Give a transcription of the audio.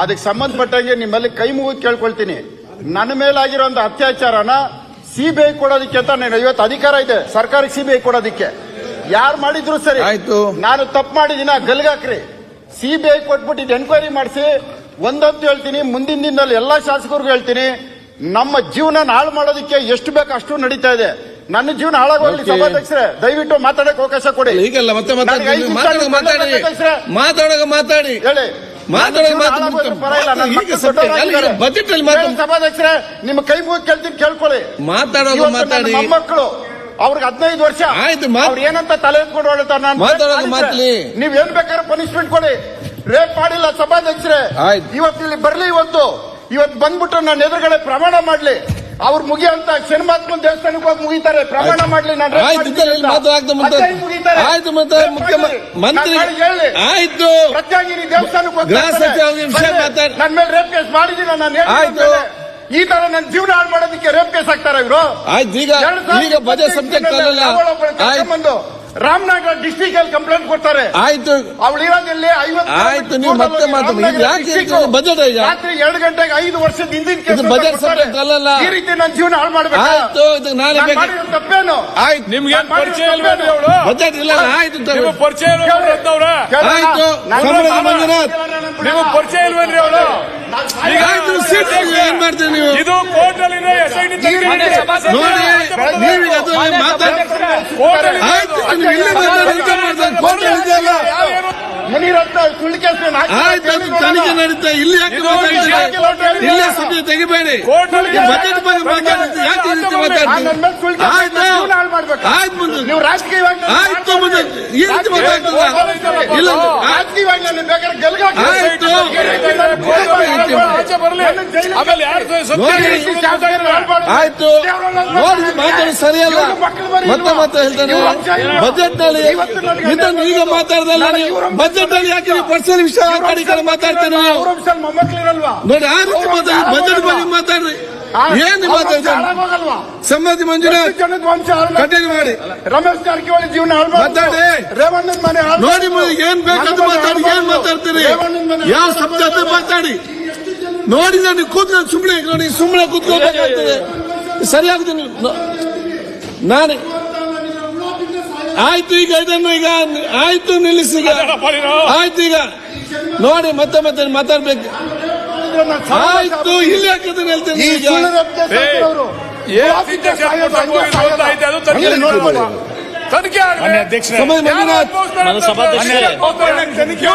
ಅದಕ್ಕೆ ಸಂಬಂಧಪಟ್ಟಂಗೆ ನಿಮ್ಮಲ್ಲಿ ಕೈ ಮುಗಿದು ಕೇಳ್ಕೊಳ್ತೀನಿ. ನನ್ನ ಮೇಲಾಗಿರುವಂತ ಅತ್ಯಾಚಾರನ ಸಿಬಿಐ ಕೊಡೋದಕ್ಕೆ ಅಂತ ನಾನು ಇವತ್ತು ಅಧಿಕಾರ ಇದೆ. ಸರ್ಕಾರಕ್ಕೆ ಸಿಬಿಐ ಕೊಡೋದಕ್ಕೆ. ಯಾರು ಮಾಡಿದ್ರು ಸರಿ? ಆಯ್ತು. ನಾನು ತಪ್ಪು ಮಾಡಿದಿನ? ಗಲ್ಗಾಕ್ರಿ. ಸಿಬಿಐ ಕೊಟ್ಬಿಟ್ಟು ಎನ್ಕ್ವೈರಿ ಮಾಡಿಸಿ ಒಂದಂತೂ ಹೇಳ್ತೀನಿ ಮುಂದಿನ ದಿನದಲ್ಲಿ ಎಲ್ಲಾ ಶಾಸಕರಿಗೂ ಹೇಳ್ತೀನಿ ನಮ್ಮ ಜೀವನ ಹಾಳು ಮಾಡೋದಕ್ಕೆ ಎಷ್ಟು ಬೇಕು ಅಷ್ಟು ನಡೀತಾ ಇದೆ. ನನ್ನ ಜೀವನ ಹಾಳಾಗೋಗ್ಲಿ. ಸಭಾಧ್ಯಕ್ಷರೇ ದಯವಿಟ್ಟು ಮಾತಾಡಕ್ಕೆ ಅವಕಾಶ ಕೊಡಿ. ಮಾತಾಡಿ. ಹೇಳಿ. ಬಜೆಟ್ ಅಲ್ಲಿ ಸಭಾಧ್ಯಕ್ಷರೇ ನಿಮ್ಮ ಕೈ ಮುಗಿ ಕೇಳ್ತೀನಿ ಕೇಳ್ಕೊಳ್ಳಿ. ಮಾತಾಡೋದು ಮಾತಾಡಿ. ಮಕ್ಕಳು ಅವ್ರಿಗೆ ಹದಿನೈದು ವರ್ಷ. ಆಯ್ತು, ಅವ್ರು ಏನಂತ ತಲೆ ಎತ್ಕೊಂಡು ನಾನು ಮಾತಾಡೋದು ಮಾತ್ಲಿ. ನೀವ್ ಏನ್ ಬೇಕಾದ್ರೆ ಪನಿಷ್ಮೆಂಟ್ ಕೊಡಿ. ರೇಪ್ ಮಾಡಿಲ್ಲ ಸಭಾಧ್ಯಕ್ಷರೇ. ಇವತ್ತು ಇಲ್ಲಿ ಬರ್ಲಿ ಇವತ್ತು. ಇವತ್ತು ಬಂದ್ಬಿಟ್ಟು ನನ್ನ ಎದುರುಗಡೆ ಪ್ರಮಾಣ ಮಾಡ್ಲಿ. ಅವ್ರು ಮುಗಿಯಂತ ಶನಿಮಾತ್ಮನ್ ದೇವಸ್ಥಾನಕ್ಕೆ ಹೋಗಿ ಮುಗಿತಾರೆ. ಪ್ರಮಾಣ ಮಾಡ್ಲಿ ನಾನು ಮಾಡಿದ್ದೀನಿ ಇದರಲ್ಲಿ ಮುಂದೆ ಆಯ್ತು ಮತ್ತೆ ಮುಖ್ಯಮಂತ್ರಿ. ಆಯ್ತು. ಪ್ರತ್ಯಾಗಿರಿ ದೇವಸ್ಥಾನಕ್ಕೆ ಹೋಗಿ ನನ್ನ ಮೇಲೆ ರೇಪ್ ಕೇಸ್ ಮಾಡಿದೀನಿ ನಾನು ಆಯ್ತು. ಈ ತರ ನನ್ನ ಜೀವನ ಹಾಳು ಮಾಡೋದಕ್ಕೆ ರೇಪ್ ಕೇಸ್ ಹಾಕ್ತಾರೆ ಇವರು? ಆಯ್ತು ಈಗ ಈಗ ಬಜೆಟ್ ಸಬ್ಜೆಕ್ಟ್ ಅಲ್ಲಲ್ಲ ಆಯ್ತು. ರಾಮನಗರ ಡಿಸ್ಟಿಕ್ ಅಲ್ಲಿ ಕಂಪ್ಲೇಂಟ್ ಕೊಡ್ತಾರೆ. ಆಯ್ತು. ಅವಳು ಇರೋದಿಲ್ಲಿ ಐವತ್ತು ಆಯ್ತು, ನೀವು ಮತ್ತೆ ಮಾತಾಡಿ. ಇದು ಯಾಕೆ ಬಜೆಟ್ ಈಗ? ರಾತ್ರಿ ಎರಡು ಗಂಟೆಗೆ ಐದು ವರ್ಷದ ಹಿಂದಿನ ಬಜೆಟ್ ಅಲ್ಲಲ್ಲ. ಈ ರೀತಿ ನನ್ನ ಜೀವನ ಹಾಳು ಮಾಡ್ಬೇಕು? ಆಯ್ತು ಇದು ನಾಳೆ ಬೇಕು. ತಪ್ಪೇನು? ಆಯ್ತು. ನಿಮ್ಗೆ ಪರಿಚಯ ಇಲ್ವೇನ್ರಿ ಅವಳು ಬಜೆಟ್ ಇಲ್ಲ ಆಯ್ತು ಪರಿಚಯ ಇಲ್ವೇನ್ರಿ ಆಯ್ತು. ನಾನು ಸಂಬಳದ ನಾನು ಮಂಜುನಾಥ್. ನಿಮಗೆ ಪರಿಚಯ ಇಲ್ವೇನ್ರಿ ಅವಳು? ಈಗ ಆಯ್ತು ಸೀಟ್ ಏನ್ ಮಾಡ್ತೀರಿ ನೀವು? ಇದು ಕೋರ್ಟ್ ಅಲ್ಲಿ ಎಸ್ ಐ ಟಿ ನೋಡಿ ನೀವೀಗ ತನಿಖೆ ನಡೀತಾ ಇಲ್ಲಿ ಯಾಕೆ ಸುದ್ದಿ ಇಲ್ಲೇ ಸದ್ಯ ತೆಗಿಬೇಡಿ. ಬಜೆಟ್ ಬಗ್ಗೆ ಮಾತಾಡ್ತೀವಿ ಯಾಕೆ ರೀತಿ ಮಾತಾಡ್ತೀವಿ ಆಯ್ತು ಆಯ್ತು ಮುಂದೆ. ಆಯ್ತು ಮುಂದೆ. ಈ ರೀತಿ ಇಲ್ಲ ರಾಜಕೀಯವಾಗಿ ನನ್ನ ಬೇಕಾದ್ರೆ ಗೆಲ್ಗಾಕಿ. ಆಯ್ತು. ಆಚೆ ಬರ್ಲಿ. ಆಮೇಲೆ ಯಾರು ನೋಡಿ. ಆಯ್ತು. ನೋಡಿ. ಮಾತಾಡಿ ಸರಿಯಲ್ಲ. ಮತ್ತೆ ಮತ್ತೆ ಹೇಳ್ತಾನೆ. ಬಜೆಟ್ನಲ್ಲಿ ಇದನ್ನು ಈಗ ಮಾತಾಡ್ದಲ್ಲ ನೀವು. ಬಜೆಟ್ನಲ್ಲಿ ಯಾಕೆ ನೀವು ಪರ್ಸನಲ್ ವಿಷಯ ಆ ಕಡೆ ಈ ಕಡೆ ಮಾತಾಡ್ತೇನೆ ನಾವು. ನೋಡಿ ಆ ರೀತಿ ಮಾತಾಡಿ. ಬಜೆಟ್ ಬಗ್ಗೆ ಮಾತಾಡ್ರಿ. ಏನ್? ಸಮ್ಮತಿ ಮಂಜುನಾಥ್? ಕಂಟಿನ್ಯೂ ಮಾಡಿ. ರಮೇಶ್ ಜಾರಕಿಹೊಳಿ ಜೀವನ ಹಾಳು ಮಾತಾಡಿ. ರೇವಣ್ಣನ ಮನೆ ನೋಡಿ ಏನ್ ಬೇಕಂತ ಮಾತಾಡಿ ಏನ್ ಮಾತಾಡ್ತೀರಿ? ಯಾವ ಶಬ್ದ ಮಾತಾಡಿ. ನೋಡಿ ನಾನು ಕೂತ್ಕೊಂಡು ಸುಮ್ಮನೆ ನೋಡಿ ಸುಮ್ಮನೆ ಕೂತ್ಕೋಬೇಕಾಗ್ತದೆ ಸರಿಯಾಗ್ತೀನಿ ನಾನು. ಆಯ್ತು ಈಗ ಇದನ್ನು ಈಗ ಆಯ್ತು ನಿಲ್ಲಿಸಿ ಆಯ್ತು ಈಗ. ನೋಡಿ ಮತ್ತೆ ಮತ್ತೆ ಮಾತಾಡ್ಬೇಕು. ಆಯ್ತು ಹಾಕಿದ್ರೆ ಹೇಳ್ತೇನೆ ಈ ಸುಳ್ಳು ರಕ್ತ ಸಾಕಿದವರು. ತನಿಖೆ ಆಗಲಿ. ಸಮಯ ಮಂಜುನಾಥ್. ಯಾರು ಅನುಭವಿಸ್ತಾರೆ ಅಂತ ಸಭಾಧ್ಯಕ್ಷರೇ. ತನಿಖೆ